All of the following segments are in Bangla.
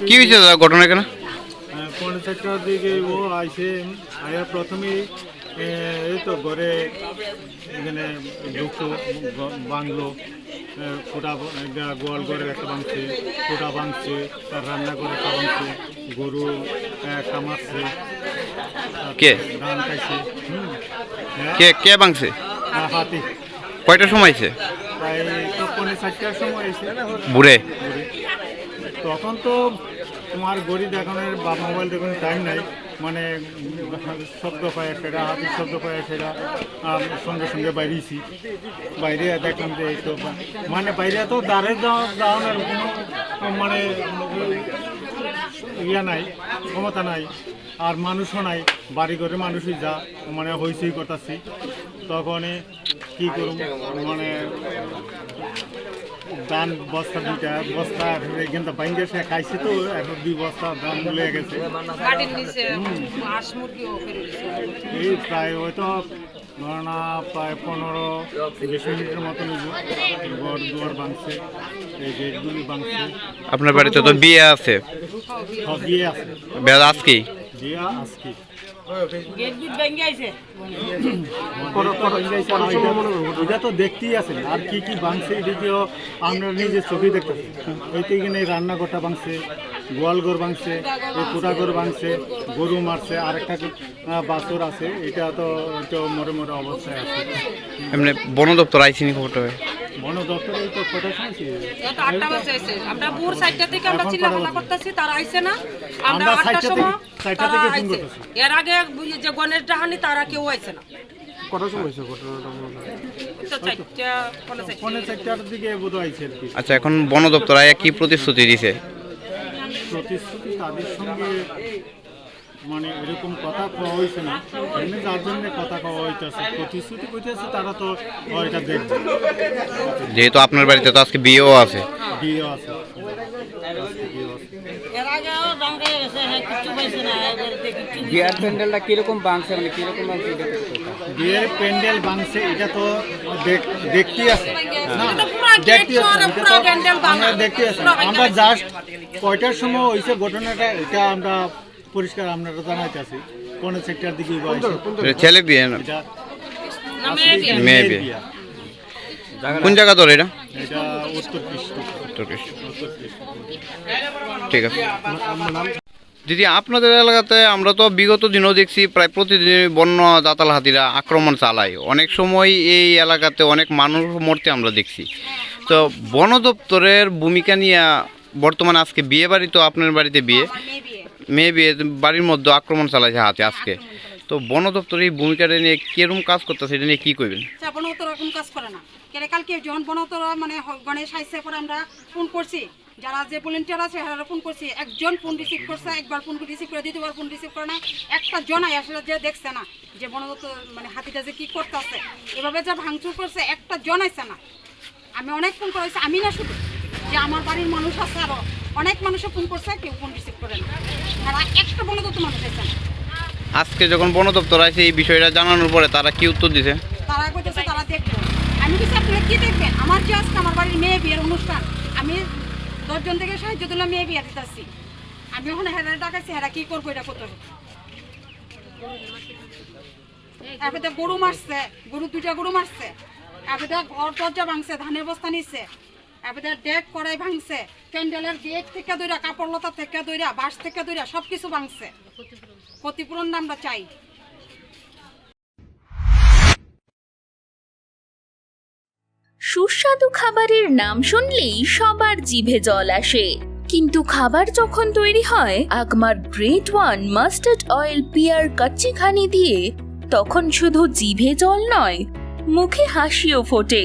কি হয়েছে দাদা ঘটনা পনেরো চারটার দিকে ও আইসে আয়া প্রথমে এই তো ঘরে এখানে ঢুকতো বাংলো ফোটা একটা গোয়াল ঘরে একটা ভাঙছে ফোটা ভাঙছে তার রান্না করে একটা ভাঙছে গরু একটা মারছে কে? ধান খাইছে হ্যাঁ? কে কে আর হাতি। কয়টার সময় হয়েছে? প্রায় তো পনেরো চারটার সময় এসে বুড়ে? ঘুরে। তখন তো তোমার গড়ি দেখানোর বা মোবাইল দেখানোর টাইম নাই। মানে শব্দ পায় সেটা হাতির শব্দ পায় সেটা সঙ্গে সঙ্গে বাইরেছি। বাইরে দেখলাম যে এই তো মানে বাইরে তো দাঁড়ে দাঁড়ানোর কোনো মানে ইয়া নাই, ক্ষমতা নাই, আর মানুষও নাই বাড়ি ঘরে মানুষই যা মানে হইচই করতেছি। তখনই কী করুম মানে ধান বস্তা দুইটা বস্তা এখানটা বাইঙ্গে সে খাইছে তো এখন দুই বস্তা দান লয়ে গেছে। এই প্রায় হয়তো ধরনা প্রায় পনেরো বিশ মিনিটের মতন ঘর দুয়ার ভাঙছে এই গেটগুলি ভাঙছে আপনার বাড়িতে তো বিয়ে আছে? সব দিয়ে আছে। বিয়ে আজকেই দিয়া আজকে। এটা তো দেখতেই আছেন। আর কি কি ভাঙছে এদিকেও আমরা নিজে চোখেই দেখতেছি? এইতে এখানে রান্নাঘরটা ভাঙছে গোয়ালঘর ভাঙছে এই কুটাঘর ভাঙছে গরু মারছে আর একটা বাছর আছে এটা তো মরে মরে অবস্থায় আছে। এমনি বন দপ্তর আইসিনি খবরটা? বন দপ্তরে এই তো কথা শুনছি। এটা আটটা বাজে আইছে। আমরা ভোর থেকে? করতেছি তারা আইছে না। আমরা আমরা আটটার সময় তারা আইছে। এর আগে যে গণেশ ডাহানি তারা কেউ আইছে না। আচ্ছা এখন বন দপ্তর আয়া কি প্রতিশ্রুতি দিছে? প্রতিশ্রুতি তাদের সঙ্গে মানে এরকম কথা কওয়া হয়েছে না এমনি যার জন্য কথা কওয়া হইতেছে প্রতিশ্রুতি কইতেছে তারা তো ওইটা দেখবে। যেহেতু আপনার বাড়িতে তো আজকে বিয়েও আছে। বিয়ে আছে। হ্যাঁ বিয়ার প্যান্ডেলটা কীরকম বাংছে মানে কীরকম বাংছে এটা বিয়ের প্যান্ডেল ভাঙছে এটা তো দেখ- দেখতেই আছে। এটা এটা দেখতে আছে। আমরা জাস্ট কয়টার সময় হয়েছে ঘটনাটা এটা আমরা পরিষ্কার আপনারা জানাইতে আছি। পনেরো সেক্টর দিকে ছেলে বিয়ে না? মেয়ে বিয়ে। কোন জায়গা তোর এটা? এটা উত্তর কৃষ্ণ। উত্তর কৃষ্ণ। ঠিক আছে। দিদি আপনাদের এলাকাতে আমরা তো বিগত দিনও দেখছি প্রায় প্রতিদিন বন্য দাতাল হাতিরা আক্রমণ চালায়। অনেক সময় এই এলাকাতে অনেক মানুষ মরতে আমরা দেখছি। তো বন দপ্তরের ভূমিকা নিয়ে বর্তমানে আজকে বিয়ে বাড়ি তো আপনার বাড়িতে বিয়ে। মেয়ে বিয়ে। বাড়ির মধ্যে আক্রমণ চালাইছে হাতে আজকে। তো বন দপ্তর এই ভূমিকাটা নিয়ে কীরকম কাজ করতেছে এটা নিয়ে কি করবেন আচ্ছা কাজ করে না। কালকে যখন বনতরা মানে গণেশ আইসে পরে আমরা ফোন করছি। যারা যে ভলেন্টিয়ার আছে তারা ফোন করছি। একজন ফোন রিসিভ করছে, একবার ফোন রিসিভ করে, দ্বিতীয়বার ফোন রিসিভ করে না। একটা জনাই আসলে যে দেখছে না যে বনদত্ত মানে হাতিটা যে কি করতেছে, এভাবে যা ভাঙচুর করছে, একটা জনাইছে না। আমি অনেক ফোন করেছি, আমি না শুধু, যে আমার বাড়ির মানুষ আছে আরও। অনেক মানুষে ফোন করছে কেউ ফোন রিসিভ করে না। আর একটা বনদত্ত মানুষ আছে। আজকে যখন বন দপ্তর আছে এই বিষয়টা জানানোর পরে তারা কি উত্তর দিছে? তারা কইতেছে তারা দেখব। আমি কিছু আপনারা কি দেখবেন? আমার যে আজকে আমার বাড়ির মেয়ে বিয়ের অনুষ্ঠান আমি দশজন থেকে সাহায্য দিলাম মেয়ে বিয়ে দিতেছি। আমি ওখানে হেরা ডাকাইছি হেরা কি করব এটা কত এরপরে গরু মারছে গরু দুইটা গরু মারছে। এরপরে ঘর দরজা ভাঙছে ধানের বস্তা নিচ্ছে ডেক কড়াই ভাঙছে। প্যান্ডেলের গেট থেকে কাপড় লতা থেকে থেকে সব কিছু ভাঙছে। ক্ষতিপূরণ আমরা চাই। সুস্বাদু খাবারের নাম শুনলেই সবার জিভে জল আসে। কিন্তু খাবার যখন তৈরি হয় আগমার গ্রেট ওয়ান মাস্টার্ড অয়েল পিয়ার কাচ্চি খানি দিয়ে তখন শুধু জিভে জল নয়, মুখে হাসিও ফোটে।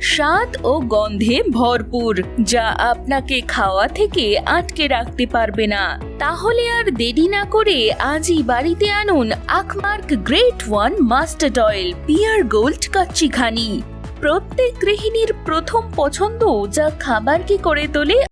স্বাদ ও গন্ধে ভরপুর, যা আপনাকে খাওয়া থেকে আটকে রাখতে পারবে না। তাহলে আর দেরি না করে আজই বাড়িতে আনুন Agmark great one mustard oil Pear Gold kachchi ghani প্রত্যেক গৃহিণীর প্রথম পছন্দ যা খাবারকে করে তোলে